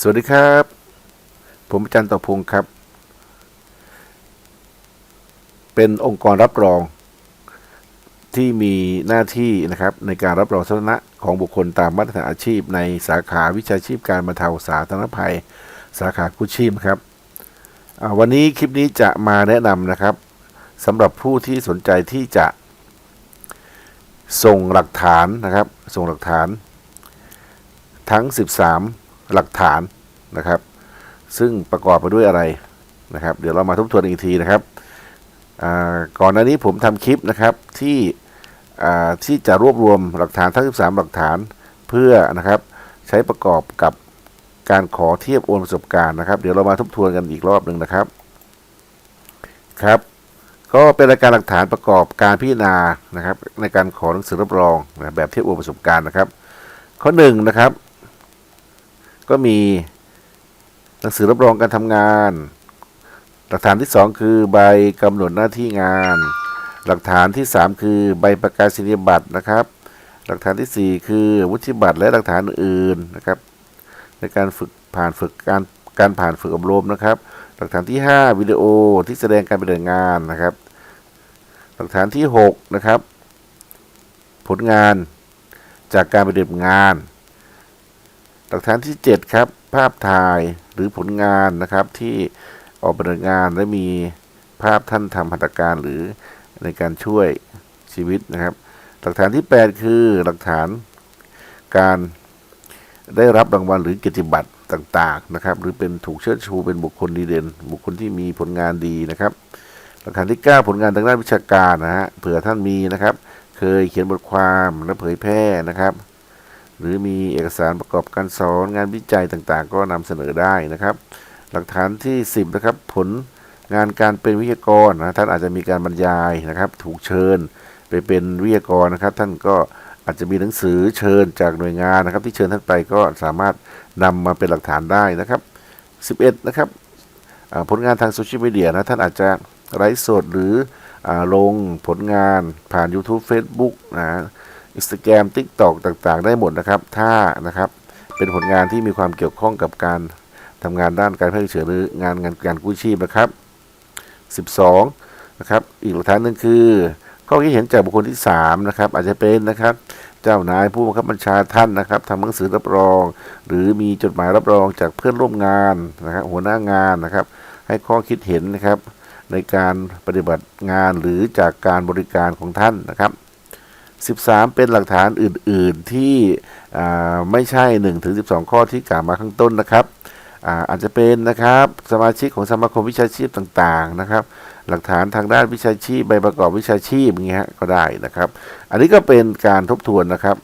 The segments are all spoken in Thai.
สวัสดีครับ ผมอาจารย์ต่อพงศ์ครับ เป็นองค์กรรับรอง ที่มีหน้าที่นะครับ ในการรับรองสถานะของบุคคลตามมาตรฐานอาชีพ ในสาขาวิชาชีพการบรรเทาสาธารณภัย สาขากู้ชีพครับวันนี้คลิปนี้จะมาแนะนำนะครับสำหรับผู้ที่สนใจที่จะส่งหลักฐานนะครับ ส่งหลักฐาน ทั้ง 13 หลักฐานนะครับ ซึ่งประกอบไปด้วยอะไรนะครับ เดี๋ยวเรามาทบทวนอีกทีนะครับก่อนหน้านี้ผมทำคลิปนะครับที่ที่จะรวบรวมหลักฐานทั้ง 13 หลักฐานเพื่อนะครับใช้ประกอบกับการขอเทียบโอนประสบการณ์นะครับ เดี๋ยวเรามาทบทวนกันอีกรอบหนึ่งนะครับครับ ก็เป็นรายการหลักฐานประกอบการพิจารณานะครับ ในการขอหนังสือรับรองนะแบบเทียบโอนประสบการณ์นะครับ ข้อหนึ่งนะครับ ก็มีหนังสือรับรองการทำงาน หลักฐานที่ 2 คือใบกำหนดหน้าที่งาน หลักฐานที่ 3 คือใบประกาศนียบัตรนะครับ หลักฐานทีสี่ 4 คือวุฒิบัตรและหลักฐานอื่นนะครับ ในการฝึกผ่านฝึกการการผ่านฝึกอบรมนะครับ หลักฐานที่ 5 วิดีโอที่แสดงการปฏิบัติงานนะครับ หลักฐานที่ 6 นะครับ ผลงานจากการปฏิบัติงาน หลักฐานที่ 7 ครับ ภาพถ่ายหรือผลงานนะครับที่ออกปฏิบัติงานและมีภาพท่านทำหัตถการหรือในการช่วยชีวิตนะครับ หลักฐานที่ 8 คือหลักฐานการได้รับรางวัลหรือเกียรติบัตรต่างๆนะครับ หรือเป็นถูกเชิดชูเป็นบุคคลดีเด่น บุคคลที่มีผลงานดีนะครับ หลักฐานที่ 9 ผลงานทางด้านวิชาการนะฮะเผื่อท่านมีนะครับ เคยเขียนบทความและเผยแพร่นะครับ หรือมีเอกสารประกอบการสอนงานวิจัยต่างๆ ก็นำเสนอได้นะครับ หลักฐานที่ 10 นะครับ ผลงานการเป็นวิทยากรนะท่านอาจจะมีการบรรยายนะครับ ถูกเชิญไปเป็นวิทยากรนะครับ ท่านก็อาจจะมีหนังสือเชิญจากหน่วยงานนะครับ ที่เชิญท่านไปก็สามารถนำมาเป็นหลักฐานได้นะครับ 11 นะครับผลงานทางโซเชียลมีเดียนะท่านอาจจะไลฟ์สดหรืออลงผลงานผ่าน YouTube Facebook นะ อินสตาแกรมทิกตอกต่างๆ ได้หมดนะครับ ถ้านะครับเป็นผลงานที่มีความเกี่ยวข้องกับการทำงานด้านการแพทย์เฉินหรืองานงานการกู้ชีพนะครับ 12นะครับอีกหลักฐานหนึ่งคือข้อคิดเห็นจากบุคคลที่3นะครับอาจจะเป็นนะครับ เจ้านายผู้บังคับบัญชาท่านนะครับทำหนังสือรับรอง หรือมีจดหมายรับรองจากเพื่อนร่วมงานนะครับหัวหน้างานนะครับ ให้ข้อคิดเห็นนะครับในการปฏิบัติงานหรือจากการบริการของท่านนะครับ 13 เป็นหลักฐานอื่น ๆ ที่ไม่ใช่1ถึง12 ข้อที่กล่าวมาข้างต้นนะครับอาจจะเป็นนะครับสมาชิกของสมาคมวิชาชีพต่างๆนะครับ หลักฐานทางด้านวิชาชีพใบประกอบวิชาชีพอย่างเงี้ยก็ได้นะครับ อันนี้ก็เป็นการทบทวนนะครับ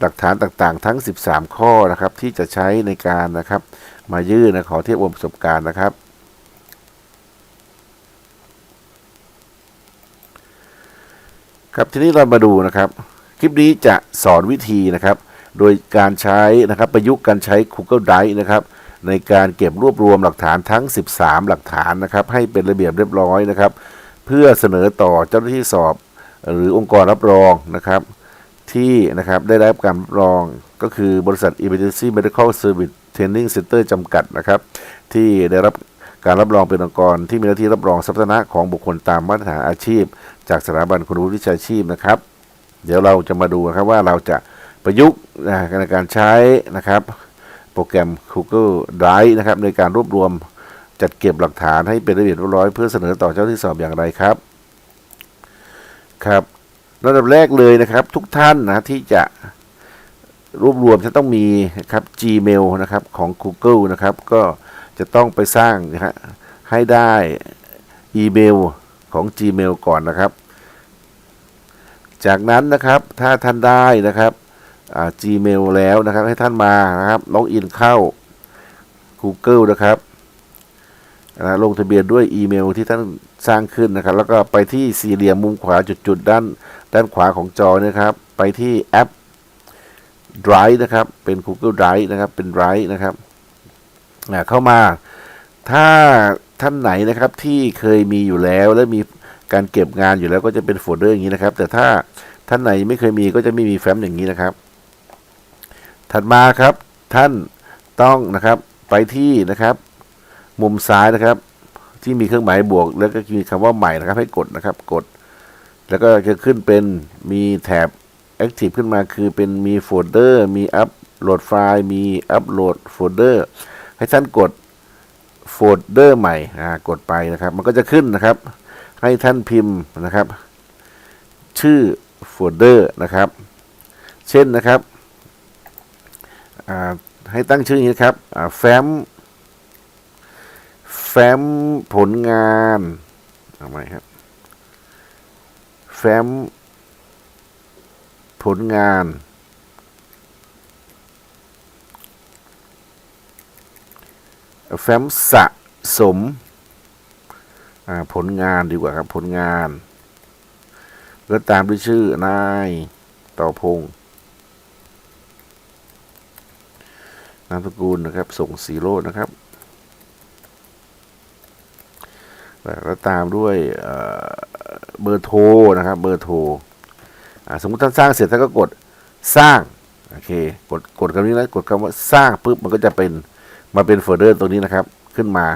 หลักฐานต่างๆ ทั้ง 13 ข้อนะครับที่จะใช้ในการนะครับ มายื่นนะขอเทียบรวมประสบการณ์นะครับ ครับทีนี้เรามาดูนะครับ คลิปนี้จะสอนวิธีนะครับ โดยการใช้นะครับประยุกต์การใช้ Google Drive นะครับ ในการเก็บรวบรวมหลักฐานทั้ง 13 หลักฐานนะครับ ให้เป็นระเบียบเรียบร้อยนะครับ เพื่อเสนอต่อเจ้าหน้าที่สอบ หรือองค์กรรับรองนะครับ ที่นะครับได้รับการรับรองก็คือบริษัท Emergency Medical Service Training Center จำกัดนะครับ ที่ได้รับการรับรองเป็นองค์กรที่มีหน้าที่รับรองสถานะของบุคคลตามมาตรฐานอาชีพ จากสถาบันคุณวุฒิวิชาชีพนะครับ เดี๋ยวเราจะมาดูนะครับว่าเราจะประยุกต์ในการใช้นะครับ โปรแกรม Google Drive นะครับ ในการรวบรวมจัดเก็บหลักฐานให้เป็นระเบียบเรียบร้อยเพื่อเสนอต่อเจ้าที่สอบอย่างไรครับครับระดับแรกเลยนะครับ ทุกท่านนะที่จะรวบรวมจะต้องมีนะครับ Gmail นะครับของ Google นะครับก็จะต้องไปสร้างนะฮะให้ได้อีเมลของ Gmail ก่อนนะครับ จากนั้นนะครับถ้าท่านได้นะครับ Gmail แล้วนะครับให้ท่านมานะครับล็อกอินเข้า Google นะครับนะลงทะเบียนด้วยอีเมลที่ท่านสร้างขึ้นนะครับ แล้วก็ไปที่สี่เหลี่ยมมุมขวาจุดๆด้านด้านขวาของจอนะครับ ไปที่แอป Drive นะครับ เป็น Google Drive นะครับ เป็น Drive นะครับเข้ามา ถ้าท่านไหนนะครับที่เคยมีอยู่แล้วและมี การเก็บงานอยู่แล้วก็จะเป็นโฟลเดอร์อย่างนี้นะครับ แต่ถ้าท่านไหนไม่เคยมีก็จะไม่มีแฟ้มอย่างนี้นะครับ ถัดมาครับท่านต้องนะครับไปที่นะครับ มุมซ้ายนะครับ ที่มีเครื่องหมายบวก แล้วก็มีคำว่าใหม่นะครับ ให้กดนะครับกด แล้วก็จะขึ้นเป็นมีแถบ Active ขึ้นมาคือเป็นมีโฟลเดอร์มีอัปโหลดไฟล์มีอัปโหลดโฟลเดอร์ให้ท่านกดโฟลเดอร์ใหม่กดไปนะครับ มันก็จะขึ้นนะครับ ให้ท่านพิมพ์นะครับ ชื่อโฟลเดอร์นะครับ เช่นนะครับให้ตั้งชื่อนี้ครับแฟ้มแฟ้มผลงานเอาใหมครับแฟ้มผลงาน แฟ้มสะสม ผลงานดีกว่าครับ ผลงาน แล้วตามด้วยชื่อนายต่อพงษ์นามสกุลนะครับ ส่งสีโรจน์นะครับ แล้วตามด้วยเบอร์โทรนะครับ เบอร์โทรสมมติท่านสร้างเสร็จท่านก็กดสร้างโอเคกดกดคำนี้แล้วกดคำว่าสร้างปุ๊บมันก็จะเป็นมาเป็นโฟลเดอร์ตัวนี้นะครับ ขึ้นมา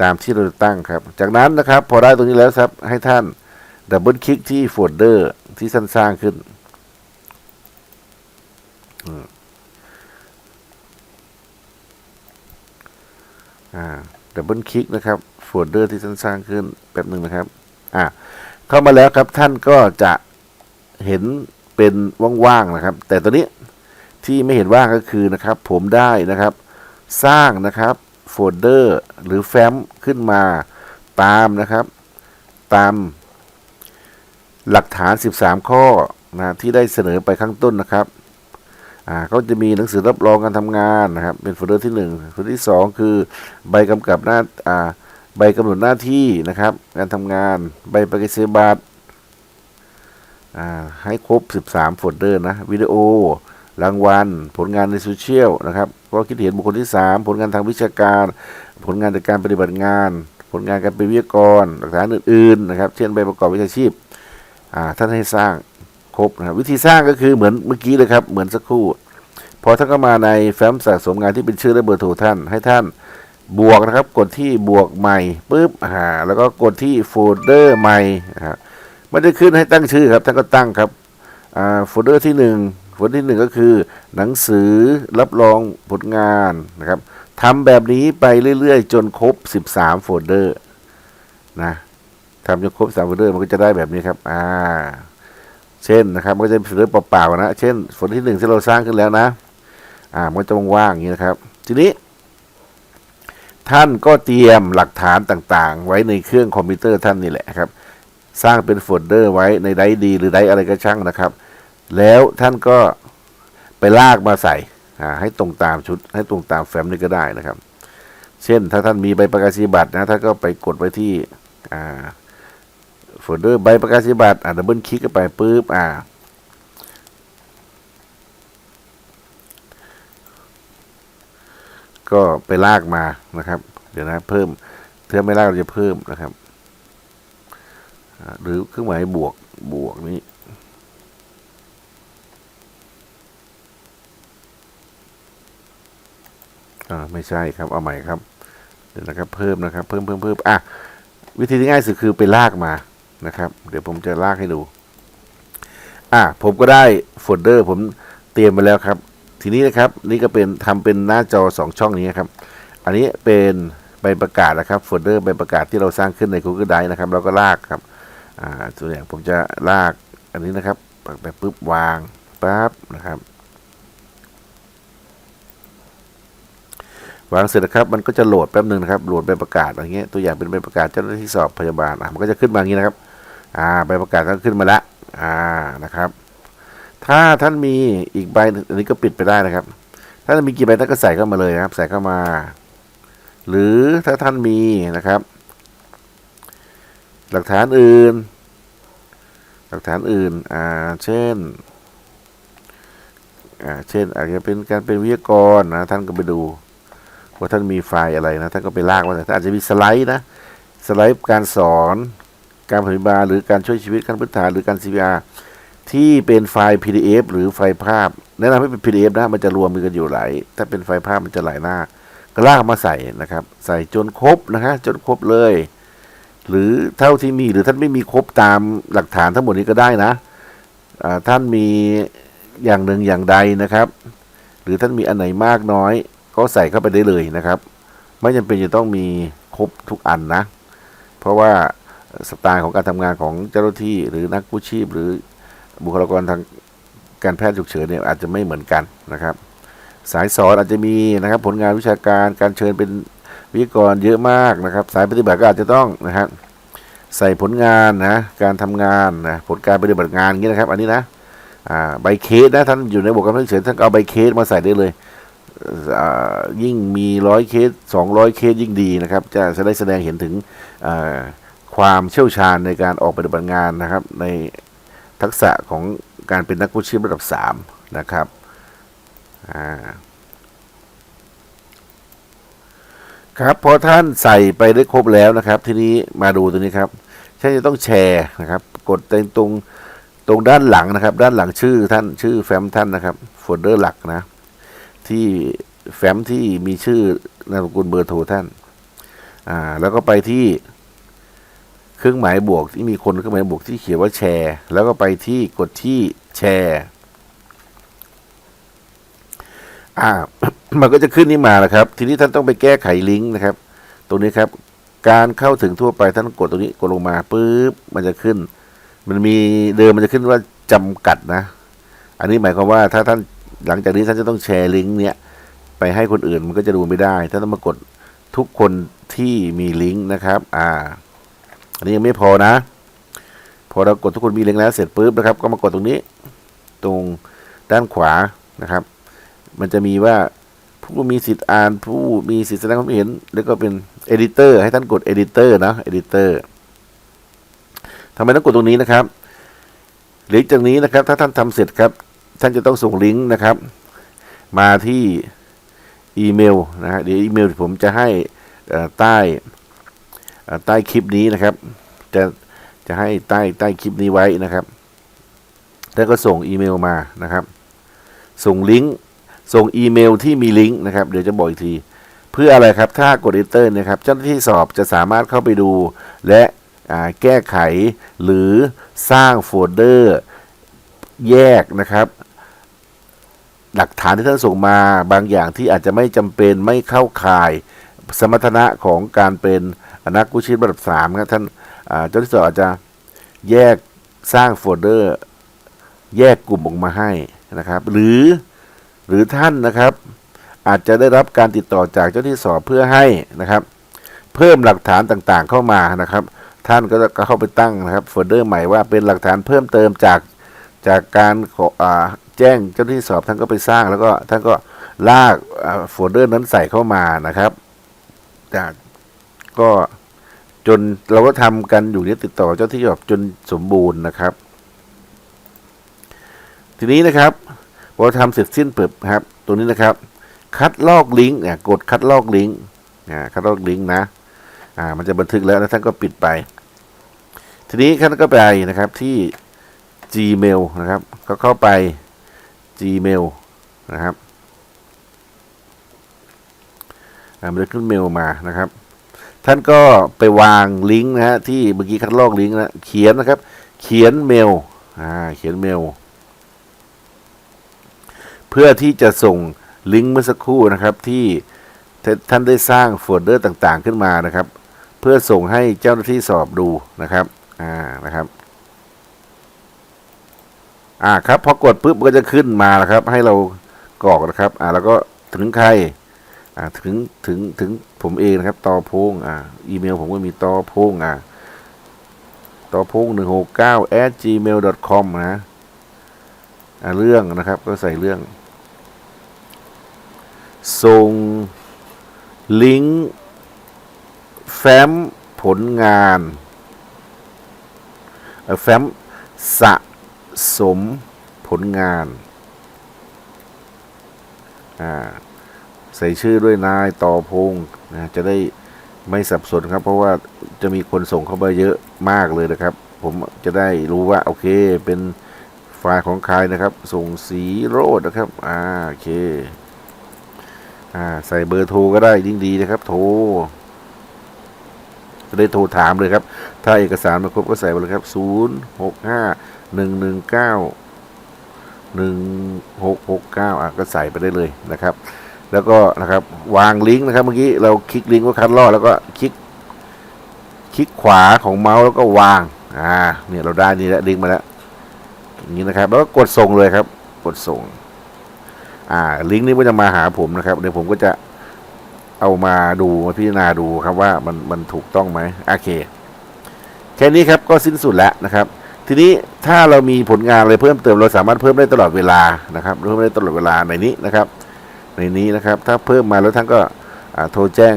ตามที่เราตั้งครับ จากนั้นนะครับ พอได้ตรงนี้แล้วครับ ให้ท่านดับเบิลคลิกที่โฟลเดอร์ที่ท่านสร้างขึ้น อ่าดับเบิลคลิกนะครับโฟลเดอร์ที่ท่านสร้างขึ้นแป๊บหนึ่งนะครับ อ่าเข้ามาแล้วครับท่านก็จะเห็นเป็นว่างๆนะครับ แต่ตัวนี้ที่ไม่เห็นว่างก็คือนะครับ ผมได้นะครับ สร้างนะครับ โฟลเดอร์หรือแฟ้มขึ้นมาตามนะครับ ตามหลักฐาน 13 ข้อนะที่ได้เสนอไปข้างต้นนะครับอ่าก็จะมีหนังสือรับรองการทำงานนะครับ เป็นโฟลเดอร์ที่1โฟลเดอร์ที่ 2 คือใบกำกับหน้าอ่าใบกำหนดหน้าที่นะครับ การทำงานใบประกาศบัตรให้ครบ 13 โฟลเดอร์นะวิดีโอ รางวัล ผลงานในโซเชียลนะครับก็คิดเห็นบุคคลที่ 3 ผลงานทางวิชาการ ผลงานจากการปฏิบัติงาน ผลงานการเป็นวิทยากรหลักฐานอื่นๆนะครับ เช่นใบประกอบวิชาชีพท่านให้สร้างครบนะครับวิธีสร้างก็คือเหมือนเมื่อกี้เลยครับ เหมือนสักครู่ พอท่านก็มาในแฟ้มสะสมงานที่เป็นชื่อและเบอร์โทรท่าน ให้ท่านบวกนะครับ กดที่บวกใหม่ปุ๊บหาแล้วก็กดที่โฟลเดอร์ใหม่นะฮะมันจะขึ้นให้ตั้งชื่อครับ ท่านก็ตั้งครับโฟลเดอร์ที่1 ผลที่ 1 ก็คือ หนังสือรับรองผลงานนะครับทำแบบนี้ไปเรื่อยๆ จนครบ 13 โฟลเดอร์นะทำจนครบ3โฟลเดอร์มันก็จะได้แบบนี้ครับอ่าเช่นนะครับมันก็จะเป็นโฟลเดอร์เปล่าๆนะ เช่นโฟลเดอร์ที่งที่เราสร้างขึ้นแล้วนะอ่ามันจะว่างๆอย่างนี้นะครับ ทีนี้ ท่านก็เตรียมหลักฐานต่างๆ ไว้ในเครื่องคอมพิวเตอร์ท่านนี่แหละครับ สร้างเป็นโฟลเดอร์ไว้ในไดร์ดี หรือไดร์อะไรก็ช่างนะครับ แล้วท่านก็ไปลากมาใส่ให้ตรงตามชุด ให้ตรงตามแฟ้มนี่ก็ได้นะครับ เช่นถ้าท่านมีใบประกาศนียบัตรนะท่านก็ไปกดไว้ที่โฟลเดอร์ใบประกาศนียบัตรอ่าดับเบิลคลิกไปปุ๊บอ่าก็ไปลากมานะครับ เดี๋ยวนะเพิ่มถ้าไม่ลากเราจะเพิ่มนะครับ หรือเครื่องหมายบวกบวกนี้ อ่าไม่ใช่ครับเอาใหม่ครับเดี๋ยวนะครับเพิ่มนะครับ เพิ่มเพิ่มเพิ่มอะวิธีที่ง่ายสุดคือไปลากมานะครับ เดี๋ยวผมจะลากให้ดู อะผมก็ได้โฟลเดอร์ ผมเตรียมมาแล้วครับ ทีนี้นะครับนี่ก็เป็นทำเป็นหน้าจอสองช่องนี้ครับ อันนี้เป็นใบประกาศนะครับโฟลเดอร์ใบประกาศที่เราสร้างขึ้นใน Google Drive นะครับเราก็ลากครับอ่าตัวอย่างผมจะลากอันนี้นะครับไปปุ๊บวางปั๊บนะครับ วางเสร็จนะครับมันก็จะโหลดแป๊บหนึ่งนะครับโหลดใบประกาศอะไรเงี้ยตัวอย่างเป็นใบประกาศเจ้าหน้าที่สอบพยาบาลอะมันก็จะขึ้นมาอย่างนี้นะครับ อ่าใบประกาศก็ขึ้นมาล้วอ่านะครับ ถ้าท่านมีอีกใบอันนี้ก็ปิดไปได้นะครับ ถ้ามีกี่ใบท่านก็ใส่เข้ามาเลยนะครับ ใส่เข้ามา หรือถ้าท่านมีนะครับ หลักฐานอื่น หลักฐานอื่นอ่าเช่นอ่าเช่นอาจจะเป็นการเป็นวิทยากรนะท่านก็ไปดู ว่าท่านมีไฟล์อะไรนะท่านก็ไปลากมาแต่ท่านอาจจะมีสไลด์นะสไลด์การสอน การปฏิบัติหรือการช่วยชีวิตขั้นพื้นฐานหรือการ CPR ที่เป็นไฟล์ PDF หรือไฟล์ภาพ แนะนำให้เป็น PDF นะมันจะรวมกันอยู่หลายถ้าเป็นไฟล์ภาพมันจะหลายหน้า ก็ลากมาใส่นะครับ ใส่จนครบนะฮะจนครบเลย หรือเท่าที่มีหรือท่านไม่มีครบตามหลักฐานทั้งหมดนี้ก็ได้นะท่านมีอย่างหนึ่งอย่างใดนะครับ หรือท่านมีอันไหนมากน้อย ก็ใส่เข้าไปได้เลยนะครับ ไม่จำเป็นจะต้องมีครบทุกอันนะ เพราะว่าสไตล์ของการทำงานของเจ้าหน้าที่หรือนักกู้ชีพ หรือบุคลากรทางการแพทย์ฉุกเฉินเนี่ยอาจจะไม่เหมือนกันนะครับ สายสอนอาจจะมีนะครับ ผลงานวิชาการการเชิญเป็นวิทยกรเยอะมากนะครับ สายปฏิบัติก็อาจจะต้องนะครับใส่ผลงานนะการทำงานนะผลการปฏิบัติงานอย่างนี้นะครับ อันนี้นะใบเคสนะท่านอยู่ในบทกำลังเฉินท่านเอาใบเคสมาใส่ได้เลย ยิ่งมีร้อยเคสสองร้อยเคสยิ่งดีนะครับ จะจะได้แสดงเห็นถึงความเชี่ยวชาญในการออกปฏิบัติงานนะครับ ในทักษะของการเป็นนักกู้ชีพระดับสามนะครับครับพอท่านใส่ไปได้ครบแล้วนะครับ ทีนี้มาดูตัวนี้ครับท่านจะต้องแชร์นะครับ กดตรงตรงด้านหลังนะครับ ด้านหลังชื่อท่านชื่อแฟ้มท่านนะครับโฟลเดอร์หลักนะ ที่แฟ้มที่มีชื่อนามสกุลเบอร์โทรท่าน อ่า แล้วก็ไปที่เครื่องหมายบวกที่มีคนเครื่องหมายบวกที่เขียนว่าแชร์ แล้วก็ไปที่กดที่แชร์อ่ามันก็จะขึ้นนี่มาแล้วครับ ทีนี้ท่านต้องไปแก้ไขลิงก์นะครับ ตรงนี้ครับ การเข้าถึงทั่วไปท่านกดตรงนี้กดลงมาปุ๊บมันจะขึ้น มันมีเดิมมันจะขึ้นว่าจำกัดนะ อันนี้หมายความว่าถ้าท่าน หลังจากนี้ท่านจะต้องแชร์ลิงก์เนี้ยไปให้คนอื่นมันก็จะดูไม่ได้ท่านต้องมากดทุกคนที่มีลิงก์นะครับ อ่า อันนี้ยังไม่พอนะ พอเรากดทุกคนมีลิงก์แล้วเสร็จปุ๊บนะครับ ก็มากดตรงนี้ ตรงด้านขวานะครับ มันจะมีว่าผู้มีสิทธิ์อ่านผู้มีสิทธิ์แสดงความเห็น แล้วก็เป็น editor ให้ท่านกด editor นะ editor ทำไมต้องกดตรงนี้นะครับหลังจากนี้นะครับ ถ้าท่านทำเสร็จครับ ท่านจะต้องส่งลิงก์นะครับ มาที่อีเมลนะฮะเดี๋ยวอีเมลผมจะให้ใต้ใต้คลิปนี้นะครับ จะจะให้ใต้ใต้คลิปนี้ไว้นะครับท่านก็ส่งอีเมลมานะครับ ส่งลิงก์ส่งอีเมลที่มีลิงก์นะครับ เดี๋ยวจะบอกอีกที เพื่ออะไรครับถ้ากด enter เนะครับ เจ้าหน้าที่สอบจะสามารถเข้าไปดู และแก้ไขหรือสร้างโฟลเดอร์แยกนะครับ หลักฐานที่ท่านส่งมาบางอย่างที่อาจจะไม่จำเป็นไม่เข้าข่ายสมรรถนะของการเป็นนักกู้ชีพระดับสามครับท่านเจ้าที่สอบอาจจะแยกสร้างโฟลเดอร์ แยกกลุ่มออกมาให้นะครับ หรือหรือท่านนะครับ อาจจะได้รับการติดต่อจากเจ้าที่สอบเพื่อให้นะครับ เพิ่มหลักฐานต่างๆเข้ามานะครับ ท่านก็จะเข้าไปตั้งนะครับโฟลเดอร์ใหม่ว่าเป็นหลักฐานเพิ่มเติมจากจากการขออ่า แจ้งเจ้าหน้าที่สอบท่านก็ไปสร้าง แล้วก็ท่านก็ลากโฟลเดอร์นั้นใส่เข้ามานะครับจากก็จนเราก็ทำกันอยู่เนี่ยติดต่อเจ้าที่สอบจนสมบูรณ์นะครับ ทีนี้นะครับพอทำเสร็จสิ้นปุ๊บครับ ตัวนี้นะครับ คัดลอกลิงก์อะกดคัดลอกลิงก์คัดลอกลิงก์นะอ่ามันจะบันทึกแล้วแล้วท่านก็ปิดไป ทีนี้ท่านก็ไปนะครับที่ Gmail นะครับ ก็เข้าไป Gmail นะครับอ่ามันจะขึ้นเมลมานะครับ ท่านก็ไปวางลิงก์นะฮะที่เมื่อกี้คัดลอกลิงก์นะเขียนนะครับ เขียนเมลอ่าเขียนเมล เพื่อที่จะส่งลิงก์เมื่อสักครู่นะครับที่ท่านได้สร้างโฟลเดอร์ต่างๆขึ้นมานะครับ เพื่อส่งให้เจ้าหน้าที่สอบดูนะครับอ่านะครับ อ่าครับพอกดปุ๊บก็จะขึ้นมาแล้วครับ ให้เรากรอกนะครับ อ่าแล้วก็ถึงใครอ่าถึงถึงถึงผมเองนะครับต่อพงอ่าอีเมล ผมก็มีต่อพงอ่าต่อพงหนึ่งหกเก้า at gmail com นะอ่าเรื่องนะครับก็ใส่เรื่องส่งลิงก์แฟ้มผลงานแฟ้มสะ สมผลงานอ่าใส่ชื่อด้วยนายต่อพงษ์นะจะได้ไม่สับสนครับ เพราะว่าจะมีคนส่งเข้ามาเยอะมากเลยนะครับ ผมจะได้รู้ว่า โอเค เป็นไฟล์ของใครนะครับ ส่งสีโรดนะครับ อ่าโอเค อ่า ใส่เบอร์โทรก็ได้ยิ่งดีนะครับ โทรจะได้โทรถามเลยครับ ถ้าเอกสารมาครบก็ใส่ไปเลยครับศูนย์ หนึ่งหนึ่งเก้าหนึ่งหกหกเก้าอะก็ใส่ไปได้เลยนะครับ แล้วก็นะครับวางลิงก์นะครับเมื่อกี้เราคลิกลิงก์ว่าคัดลอกแล้วก็คลิกคลิกขวาของเมาส์แล้วก็วางอ่าเนี่ยเราได้นี่แล้วลิงก์มาแล้วอย่างนี้นะครับ แล้วก็กดส่งเลยครับ กดส่งอ่าลิงก์นี้ก็จะมาหาผมนะครับเดี๋ยวผมก็จะเอามาดูมาพิจารณาดูครับว่ามันมันถูกต้องไหมโอเค แค่นี้ครับก็สิ้นสุดแล้วนะครับ ทีนี้ถ้าเรามีผลงานอะไรเพิ่มเติมเราสามารถเพิ่มได้ตลอดเวลานะครับเพิ่มได้ตลอดเวลาในนี้นะครับ ในนี้นะครับ ถ้าเพิ่มมาแล้วท่านก็โทรแจ้ง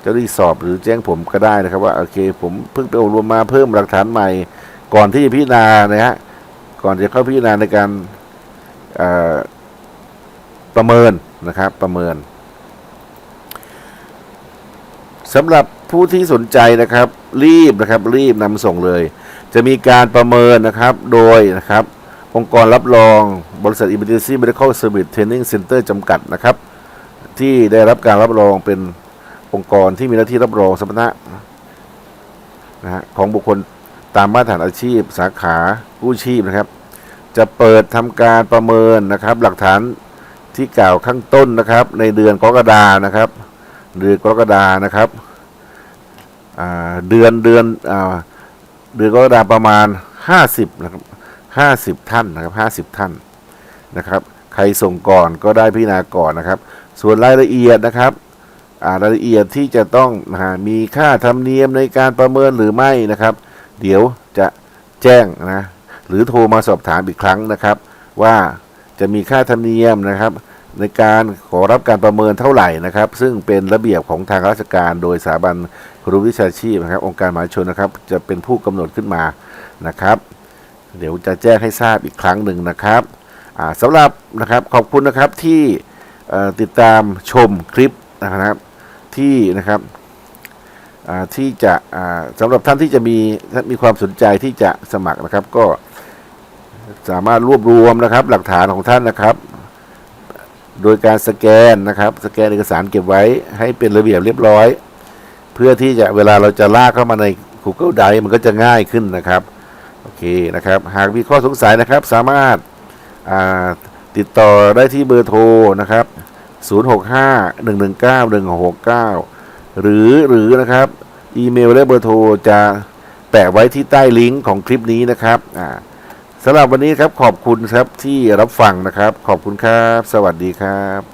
เจ้าหน้าที่สอบหรือแจ้งผมก็ได้นะครับ ว่าโอเค ผมเพิ่งไปอบรมมาเพิ่มหลักฐานใหม่ ก่อนที่จะพิจารณานะฮะก่อนจะเข้าพิจารณาในการประเมินนะครับ ประเมินสำหรับผู้ที่สนใจนะครับ รีบนะครับ รีบนำส่งเลย จะมีการประเมินนะครับโดยนะครับองค์กรรับรองบริษัท Emergency Medical Service Training Center จำกัดนะครับ ที่ได้รับการรับรองเป็นองค์กรที่มีหน้าที่รับรองสมรรถนะนะฮะของบุคคลตามมาตรฐานอาชีพ สาขากู้ชีพนะครับ จะเปิดทำการประเมินนะครับ หลักฐานที่กล่าวข้างต้นนะครับ ในเดือนกรกฎานะครับ เดือนกรกฎานะครับเดือนเดือนอ เดือนกรกฎาประมาณ 50นะครับ50 ท่านนะครับ50 ท่านนะครับ ใครส่งก่อนก็ได้พิจารณาก่อนนะครับ ส่วนรายละเอียดนะครับรายละเอียดที่จะต้องมีค่าธรรมเนียมในการประเมินหรือไม่นะครับ เดี๋ยวจะแจ้งนะหรือโทรมาสอบถามอีกครั้งนะครับ ว่าจะมีค่าธรรมเนียมนะครับ ในการขอรับการประเมินเท่าไหร่นะครับ ซึ่งเป็นระเบียบของทางราชการโดยสถาบัน รูวิชาชีพนะครับ องค์การมหาชนนะครับ จะเป็นผู้กำหนดขึ้นมานะครับ เดี๋ยวจะแจ้งให้ทราบอีกครั้งหนึ่งนะครับอ่าสำหรับนะครับขอบคุณนะครับที่ติดตามชมคลิปนะครับที่นะครับที่จะอ่าสำหรับท่านที่จะมีมีความสนใจที่จะสมัครนะครับ ก็สามารถรวบรวมนะครับ หลักฐานของท่านนะครับ โดยการสแกนนะครับ สแกนเอกสารเก็บไว้ให้เป็นระเบียบเรียบร้อย เพื่อที่จะเวลาเราจะลากเข้ามาใน Google Drive มันก็จะง่ายขึ้นนะครับ โอเคนะครับ หากมีข้อสงสัยนะครับ สามารถาติดต่อได้ที่เบอร์โทรนะครับ 065-119-1669 หรือหรือนะครับ อีเมลและเบอร์โทรจะแปะไว้ที่ใต้ลิงก์ของคลิปนี้นะครับสำหรับวันนี้ครับขอบคุณครับที่รับฟังนะครับ ขอบคุณครับ สวัสดีครับ